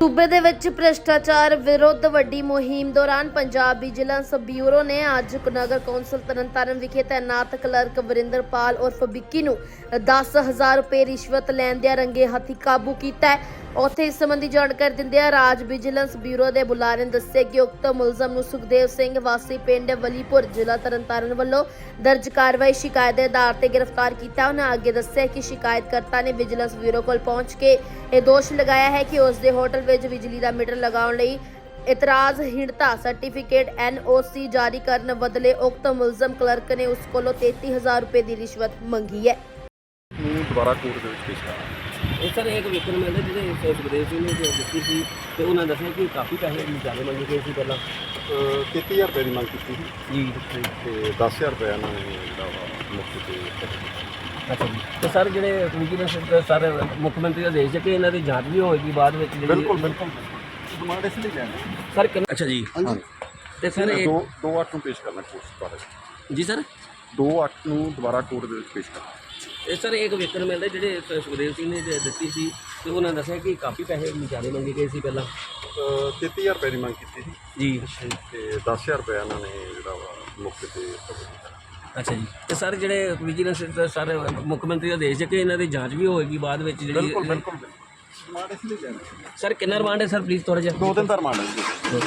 ਸੂਬੇ ਦੇ ਵਿੱਚ ਭ੍ਰਿਸ਼ਟਾਚਾਰ ਵਿਰੁੱਧ ਵੱਡੀ ਮੁਹਿੰਮ ਦੌਰਾਨ ਪੰਜਾਬ ਵਿਜੀਲੈਂਸ ਬਿਊਰੋ ਨੇ ਅੱਜ ਨਗਰ ਕੌਂਸਲ ਤਰਨਤਾਰਨ ਵਿਖੇ ਤੈਨਾਤ ਕਲਰਕ ਵਰਿੰਦਰਪਾਲ ਉਰਫ ਵਿੱਕੀ ਨੂੰ 10000 ਰੁਪਏ ਰਿਸ਼ਵਤ ਲੈਂਦਿਆਂ ਰੰਗੇ ਹੱਥੀ ਕਾਬੂ ਕੀਤਾ ਹੈ। ਉੱਥੇ ਇਸ ਸੰਬੰਧੀ ਜਾਣਕਾਰੀ ਦਿੰਦਿਆਂ ਰਾਜ ਵਿਜੀਲੈਂਸ ਬਿਊਰੋ ਦੇ ਬੁਲਾਰੇ ਨੇ ਦੱਸਿਆ ਕਿ ਉਕਤ ਮੁਲਜ਼ਮ ਨੂੰ ਸੁਖਦੇਵ ਸਿੰਘ ਵਾਸੀ ਪਿੰਡ ਵਲੀਪੁਰ ਜ਼ਿਲ੍ਹਾ ਤਰਨਤਾਰਨ ਵੱਲੋਂ ਦਰਜ ਕਾਰਵਾਈ ਸ਼ਿਕਾਇਤ ਦੇ ਆਧਾਰ ਤੇ ਗ੍ਰਿਫਤਾਰ ਕੀਤਾ। ਉਹਨਾਂ ਅੱਗੇ ਦੱਸਿਆ ਕਿ ਸ਼ਿਕਾਇਤਕਰਤਾ ਨੇ ਵਿਜੀਲੈਂਸ ਬਿਊਰੋ ਕੋਲ ਪਹੁੰਚ ਕੇ ਇਹ ਦੋਸ਼ ਲਗਾਇਆ ਹੈ ਕਿ ਉਸ ਦੇ ਹੋਟਲ ਵਿੱਚ ਬਿਜਲੀ ਦਾ ਮੀਟਰ ਲਗਾਉਣ ਲਈ ਇਤਰਾਜ਼ ਹੀਣਤਾ ਸਰਟੀਫਿਕੇਟ ਐਨਓਸੀ ਜਾਰੀ ਕਰਨ ਬਦਲੇ ਉਕਤ ਮੁਲਜ਼ਮ ਕਲਰਕ ਨੇ ਉਸ ਕੋਲੋਂ 33000 ਰੁਪਏ ਦੀ ਰਿਸ਼ਵਤ ਮੰਗੀ ਹੈ। ਨੂੰ ਦੁਬਾਰਾ ਕੋਰਟ ਦੇ ਵਿੱਚ ਪੇਸ਼ ਕਰਾਂ ਇਹ ਸਰ ਇੱਕ ਵੇਖਣ ਨੂੰ ਮਿਲਦਾ ਜਿਹੜੇ ਸੁਖਦੇਵ ਸਿੰਘ ਨੇ ਜੋ ਦਿੱਤੀ ਸੀ ਤੇ ਉਹਨਾਂ ਨੇ ਦੱਸਿਆ ਕਿ ਕਾਫੀ ਪੈਸੇ ਜ਼ਿਆਦਾ ਮੰਗੇ ਗਏ ਸੀ ਪਹਿਲਾਂ। ਅਹ 33000 ਰੁਪਏ ਦੀ ਮੰਗ ਕੀਤੀ ਸੀ? ਜੀ ਤੇ 10000 ਰੁਪਏ ਇਹਨਾਂ ਨੇ ਜਿਹੜਾ ਵਾ ਮੁਕਤ ਤੇ ਅੱਛਾ ਜੀ। ਤੇ ਸਰ ਜਿਹੜੇ ਵਿਜੀਲੈਂਸ ਸਰ ਮੁੱਖ ਮੰਤਰੀ ਦਾ ਦੇਸ਼ ਕਿ ਇਹਨਾਂ ਦੀ ਜਾਂਚ ਵੀ ਹੋਏਗੀ ਬਾਅਦ ਵਿੱਚ ਜਿਹੜੀ ਬਿਲਕੁਲ ਬਿਲਕੁਲ। ਡਿਮਾਂਡ ਇਸ ਲਈ ਜਾਣੀ ਸਰ ਕਿੰਨਾ ਅੱਛਾ ਜੀ। ਤੇ ਸਰ ਇਹ ਦੋ ਦੋ ਅੱਠ ਨੂੰ ਪੇਸ਼ ਕਰਨਾ ਕੋਰਟ ਦੁਬਾਰਾ ਜੀ ਸਰ? ਦੋ ਅੱਠ ਨੂੰ ਦੁਬਾਰਾ ਕੋਰਟ ਦੇ ਵਿੱਚ ਪੇਸ਼ ਕਰਨਾ। ਇਹ ਸਰ ਇੱਕ ਵੇਖਣ ਨੂੰ ਮਿਲਦਾ ਜਿਹੜੇ ਸ- ਸੁਖਦੇਵ ਸਿੰਘ ਨੇ ਦਿੱਤੀ ਸੀ ਤੇ ਉਹਨਾਂ ਨੇ ਦੱਸਿਆ ਕਿ ਕਾਫੀ ਪੈਸੇ ਜ਼ਿਆਦਾ ਮੰਗੇ ਗਏ ਸੀ ਪਹਿਲਾਂ। ਅਹ 33000 ਰੁਪਏ ਦੀ ਮੰਗ ਕੀਤੀ ਸੀ। ਜੀ। ਤੇ 10000 ਰੁਪਏ ਇਹਨਾਂ ਨੇ ਜਿਹੜਾ ਵਾ ਮੁਕਤ ਤੇ ਅੱਛਾ ਜੀ। ਤੇ ਸਰ ਜਿਹੜੇ ਵਿਜੀਲੈਂਸ ਸਰ ਮੁੱਖ ਮੰਤਰੀ ਦਾ ਦੇਸ਼ ਹੈ ਕਿ ਇਹਨਾਂ ਦੀ ਜਾਂਚ ਵੀ ਹੋਏਗੀ ਬਾਅਦ ਵਿੱਚ ਜਿਹੜੀ ਬਿਲਕੁਲ ਬਿਲਕੁਲ ਡਿਮਾਂਡ ਇਸ ਲਈ ਜਾਣੀ ਸਰ ਕਿੰਨਾ ਰਿਮਾਂਡ ਹੈ ਸਰ ਪਲੀਜ਼ ਥੋੜਾ ਜਿਹਾ। ਦੋ ਦਿਨ ਦਾ ਰਿਮਾਂਡ ਹੈ ਜੀ।